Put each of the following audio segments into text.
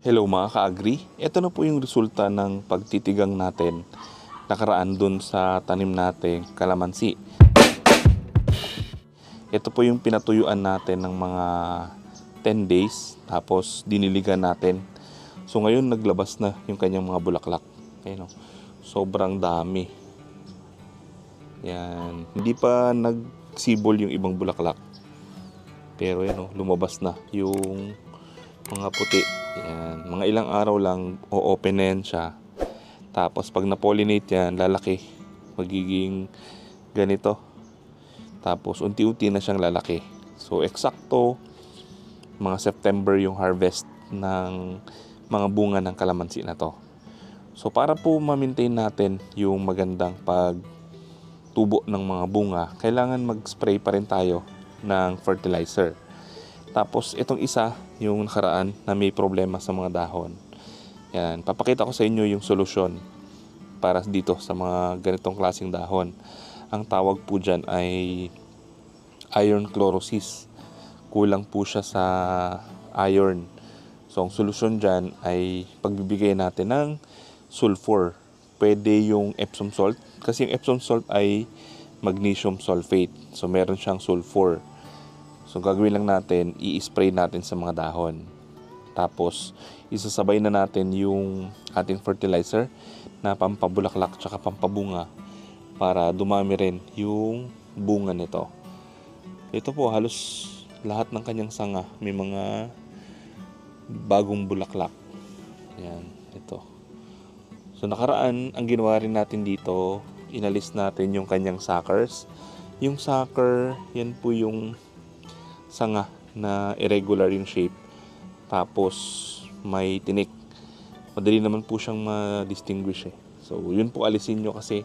Hello mga ka-agri. Ito na po yung resulta ng pagtitigang natin nakaraan dun sa tanim nating kalamansi. Ito po yung pinatuyuan natin ng mga 10 days tapos diniligan natin. So ngayon naglabas na yung kanyang mga bulaklak. Ayun, oh. Sobrang dami. Yan. Hindi pa nagsibol yung ibang bulaklak. Pero yan oh, lumabas na yung mga puti. Yan. Mga ilang araw lang o-open siya. Tapos pag na-pollinate yan, lalaki. Magiging ganito. Tapos unti-unti na siyang lalaki. So eksakto mga September yung harvest ng mga bunga ng kalamansi na to. So para po ma-maintain natin yung magandang pag tubo ng mga bunga, kailangan mag-spray pa rin tayo ng fertilizer. Tapos itong isa, yung nakaraan na may problema sa mga dahon. Yan, papakita ko sa inyo yung solusyon para dito sa mga ganitong klaseng dahon. Ang tawag po dyan ay iron chlorosis. Kulang po siya sa iron. So ang solusyon dyan ay pagbibigay natin ng sulfur. Pwede yung Epsom salt kasi yung Epsom salt ay magnesium sulfate. So meron siyang sulfur. So gagawin lang natin, i-spray natin sa mga dahon. Tapos isasabay na natin yung ating fertilizer na pampabulaklak tsaka pampabunga para dumami rin yung bunga nito. Ito po halos lahat ng kanyang sanga may mga bagong bulaklak. Yan, ito. So nakaraan, ang ginawa rin natin dito, inalis natin yung kanyang suckers. Yung sucker, yan po yung sanga na irregular yung shape. Tapos may tinik. Madali naman po siyang ma-distinguish eh. So yun po alisin nyo kasi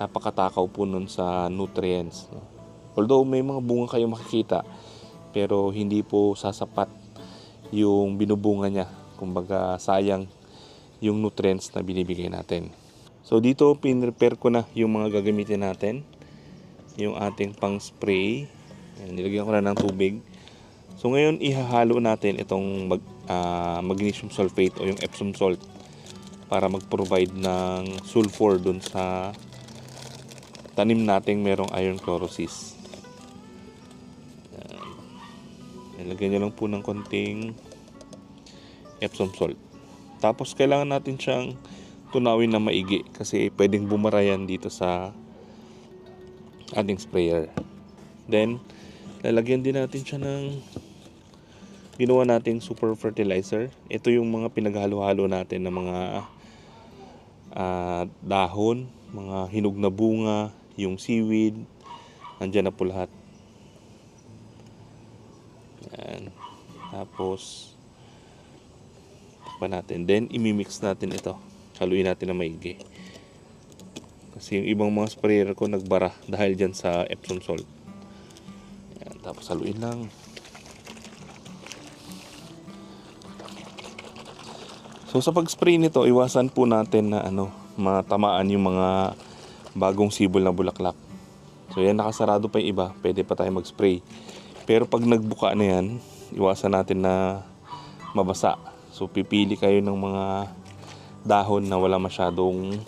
napakatakaw po nun sa nutrients. no. Although may mga bunga kayo makikita, pero hindi po sasapat yung binubunga niya. Kumbaga sayang yung nutrients na binibigay natin. So dito pinrepare ko na yung mga gagamitin natin. Yung ating pang spray. Nilagyan ko na ng tubig. So ngayon ihahalo natin itong mag, ah, magnesium sulfate o yung Epsom salt para mag-provide ng sulfur dun sa tanim nating merong iron chlorosis. Ayan. Nilagyan nyo lang po ng konting Epsom salt. Tapos kailangan natin siyang tunawin na maigi kasi pwedeng bumara yan dito sa ating sprayer. Then, lalagyan din natin siya ng ginawa nating super fertilizer. Ito yung mga pinaghalo-halo natin ng mga ah, dahon, mga hinog na bunga, yung seaweed, andyan na po lahat. Yan. Tapos, takpan natin. Then, imimix natin ito. Haluin natin na maigi. Kasi yung ibang mga sprayer ko nagbara dahil dyan sa Epsom salt. Tapos, haluin lang. So sa pag-spray nito, iwasan po natin na ano, matamaan yung mga bagong sibol na bulaklak. So yan nakasarado pa yung iba, pwede pa tayo mag-spray. Pero pag nagbuka na yan, iwasan natin na mabasa. So pipili kayo ng mga dahon na wala masyadong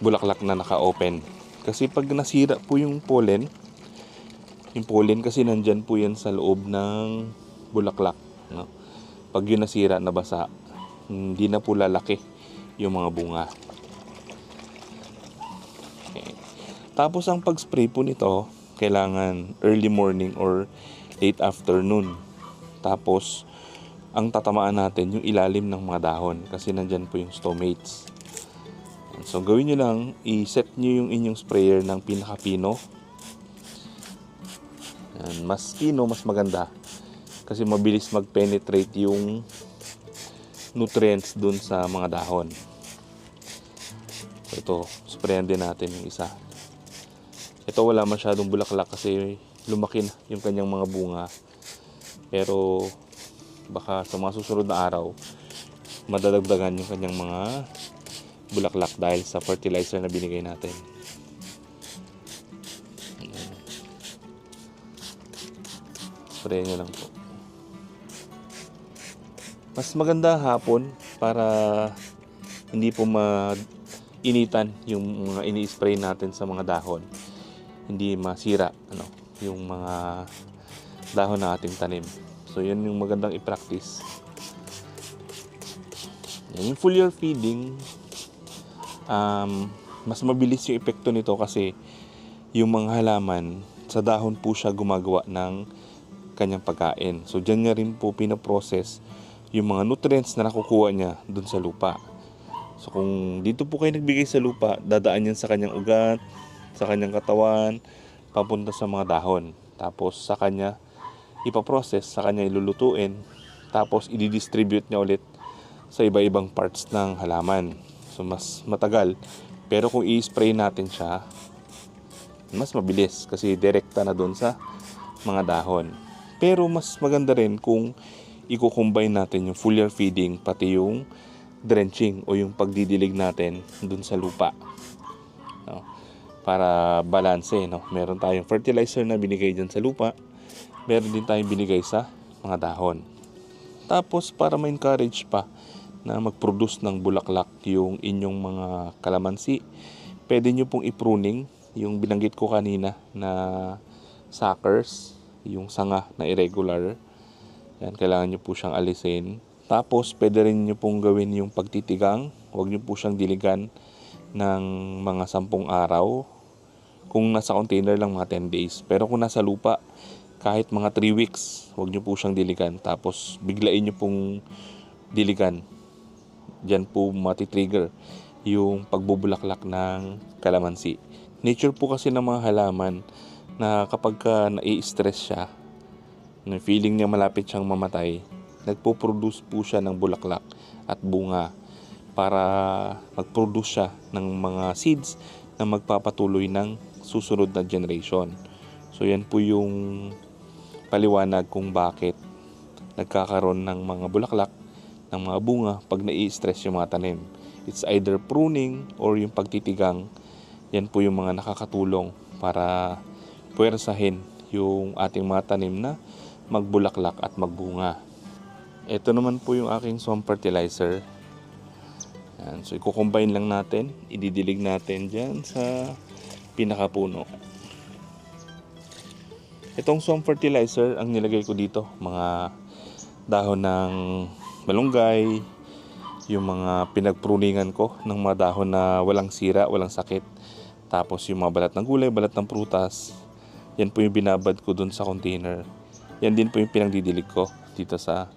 bulaklak na naka-open. Kasi pag nasira po yung pollen, yung pollen kasi nandyan po yan sa loob ng bulaklak. No? Pag yun nasira, nabasa, hindi na po lalaki yung mga bunga. Okay. Tapos ang pag-spray po nito, kailangan early morning or late afternoon. Tapos, ang tatamaan natin yung ilalim ng mga dahon kasi nandyan po yung stomates. So, gawin nyo lang, i-set nyo yung inyong sprayer ng pinaka-pino. Yan, mas pino, mas maganda. Kasi mabilis mag-penetrate yung nutrients dun sa mga dahon. Ito, sprayan din natin yung isa. Ito wala masyadong bulaklak kasi lumaki na yung kanyang mga bunga. Pero baka sa mga susunod na araw, madadagdagan yung kanyang mga bulaklak dahil sa fertilizer na binigay natin. Sprayan nyo lang po. Mas maganda hapon para hindi po mainitan yung mga ini-spray natin sa mga dahon. Hindi masira ano, yung mga dahon na ating tanim. So yan yung magandang i-practice. Yan, yung foliar feeding, um, mas mabilis yung epekto nito kasi yung mga halaman, sa dahon po siya gumagawa ng kanyang pagkain. So dyan niya rin po pinaprocess yung mga nutrients na nakukuha niya dun sa lupa. So kung dito po kayo nagbigay sa lupa, dadaan yan sa kanyang ugat, sa kanyang katawan, papunta sa mga dahon. Tapos sa kanya ipaprocess, sa kanya ilulutuin, tapos i-distribute niya ulit sa iba-ibang parts ng halaman. So mas matagal. Pero kung i-spray natin siya, mas mabilis kasi direkta na doon sa mga dahon. Pero mas maganda rin kung i-combine natin yung foliar feeding pati yung drenching o yung pagdidilig natin doon sa lupa. No? Para balanse, no? Meron tayong fertilizer na binigay dyan sa lupa. Meron din tayong binigay sa mga dahon. Tapos para ma-encourage pa na mag-produce ng bulaklak yung inyong mga kalamansi, pwede nyo pong i-pruning yung binanggit ko kanina na suckers, yung sanga na irregular. Yan, kailangan nyo po siyang alisin. Tapos, pwede rin nyo pong gawin yung pagtitigang. Huwag nyo po siyang diligan ng mga sampung araw. Kung nasa container lang mga 10 days. Pero kung nasa lupa, kahit mga 3 weeks, huwag nyo po siyang diligan. Tapos, biglain nyo pong diligan. Diyan po matitrigger yung pagbubulaklak ng kalamansi. Nature po kasi ng mga halaman na kapag ka nai-stress siya, na feeling niya malapit siyang mamatay, nagpo-produce po siya ng bulaklak at bunga para mag-produce siya ng mga seeds na magpapatuloy ng susunod na generation. So yan po yung paliwanag kung bakit nagkakaroon ng mga bulaklak, ng mga bunga pag nai-stress yung mga tanim. It's either pruning or yung pagtitigang yan po yung mga nakakatulong para puwersahin yung ating mga tanim na magbulaklak at magbunga. Ito naman po yung aking swamp fertilizer. Yan. So, i-combine lang natin. Ididilig natin dyan sa pinakapuno. Itong swamp fertilizer, ang nilagay ko dito, mga dahon ng malunggay, yung mga pinagpruningan ko ng mga dahon na walang sira, walang sakit. Tapos yung mga balat ng gulay, balat ng prutas, yan po yung binabad ko dun sa container. Yan din po yung pinagdidilig ko dito sa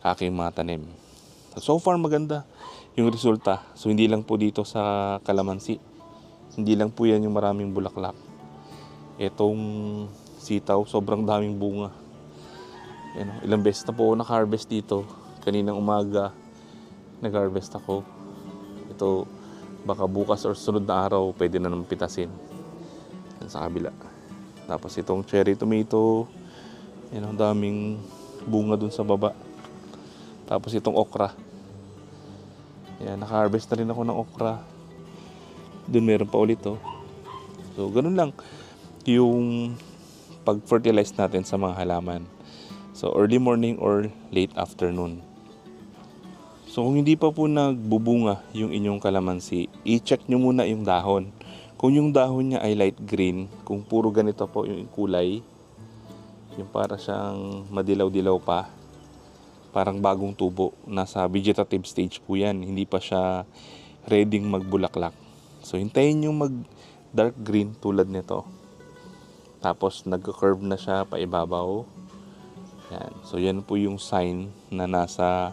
aking mga tanim. So far maganda yung resulta. So hindi lang po dito sa kalamansi. Hindi lang po yan yung maraming bulaklak. Itong sitaw, sobrang daming bunga. Yan, ilang beses na po ako naka-harvest dito. Kaninang umaga, nag-harvest ako. Ito, baka bukas or sunod na araw, pwede na naman pitasin. Yan sa kabila. Tapos itong cherry tomato, yan ang daming bunga dun sa baba. Tapos itong okra. Yan, naka-harvest na rin ako ng okra. Dun meron pa ulit oh. So, ganun lang yung pag-fertilize natin sa mga halaman. So, early morning or late afternoon. So, kung hindi pa po nagbubunga yung inyong kalamansi, i-check nyo muna yung dahon. Kung yung dahon niya ay light green, kung puro ganito po yung kulay, yung para siyang madilaw-dilaw pa, parang bagong tubo, nasa vegetative stage po yan, hindi pa siya ready magbulaklak. So, hintayin nyo mag dark green tulad nito. Tapos, nag-curve na siya pa ibabaw. Yan. So, yan po yung sign na nasa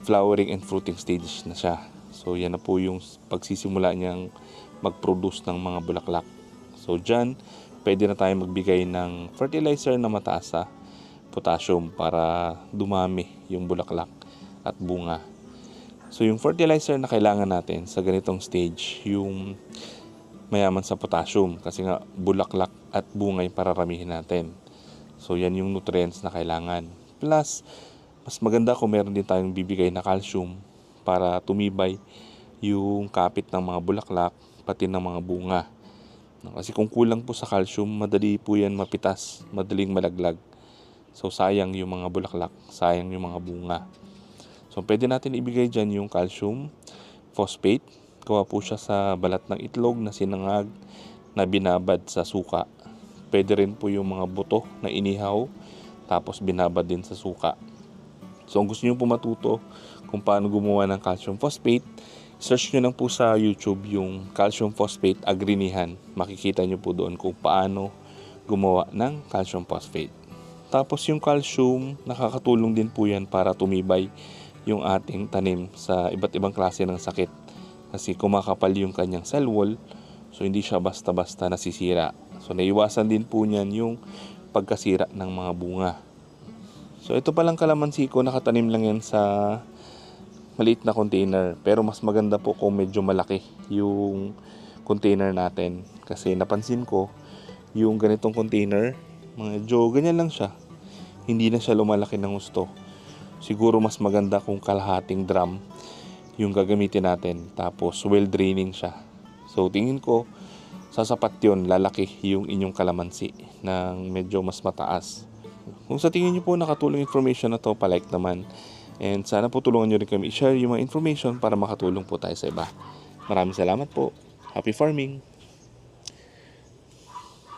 flowering and fruiting stage na siya. So, yan na po yung pagsisimula niyang mag-produce ng mga bulaklak. So, dyan, pwede na tayo magbigay ng fertilizer na mataas sa potassium para dumami yung bulaklak at bunga. So, yung fertilizer na kailangan natin sa ganitong stage, yung mayaman sa potassium kasi nga bulaklak at bunga yung pararamihin natin. So, yan yung nutrients na kailangan. Plus, mas maganda kung meron din tayong bibigay na calcium para tumibay yung kapit ng mga bulaklak pati ng mga bunga. Kasi kung kulang po sa calcium, madali po yan mapitas, madaling malaglag. So sayang yung mga bulaklak, sayang yung mga bunga. So pwede natin ibigay dyan yung calcium phosphate. Gawa po siya sa balat ng itlog na sinangag na binabad sa suka. Pwede rin po yung mga buto na inihaw tapos binabad din sa suka. So kung gusto nyo po matuto kung paano gumawa ng calcium phosphate, search nyo lang po sa YouTube yung calcium phosphate agrinihan. Makikita nyo po doon kung paano gumawa ng calcium phosphate. Tapos yung calcium, nakakatulong din po yan para tumibay yung ating tanim sa iba't ibang klase ng sakit. Kasi kumakapal yung kanyang cell wall, so hindi siya basta-basta nasisira. So naiwasan din po niyan yung pagkasira ng mga bunga. So ito palang kalamansi ko, nakatanim lang yan sa maliit na container. Pero mas maganda po kung medyo malaki yung container natin. Kasi napansin ko, yung ganitong container, medyo ganyan lang siya. Hindi na siya lumalaki ng gusto. Siguro mas maganda kung kalahating drum yung gagamitin natin. Tapos well draining siya. So tingin ko, sasapat yun, lalaki yung inyong kalamansi ng medyo mas mataas. Kung sa tingin nyo po nakatulong information na to, palike naman. And sana po tulungan nyo rin kami i-share yung mga information para makatulong po tayo sa iba. Maraming salamat po. Happy farming!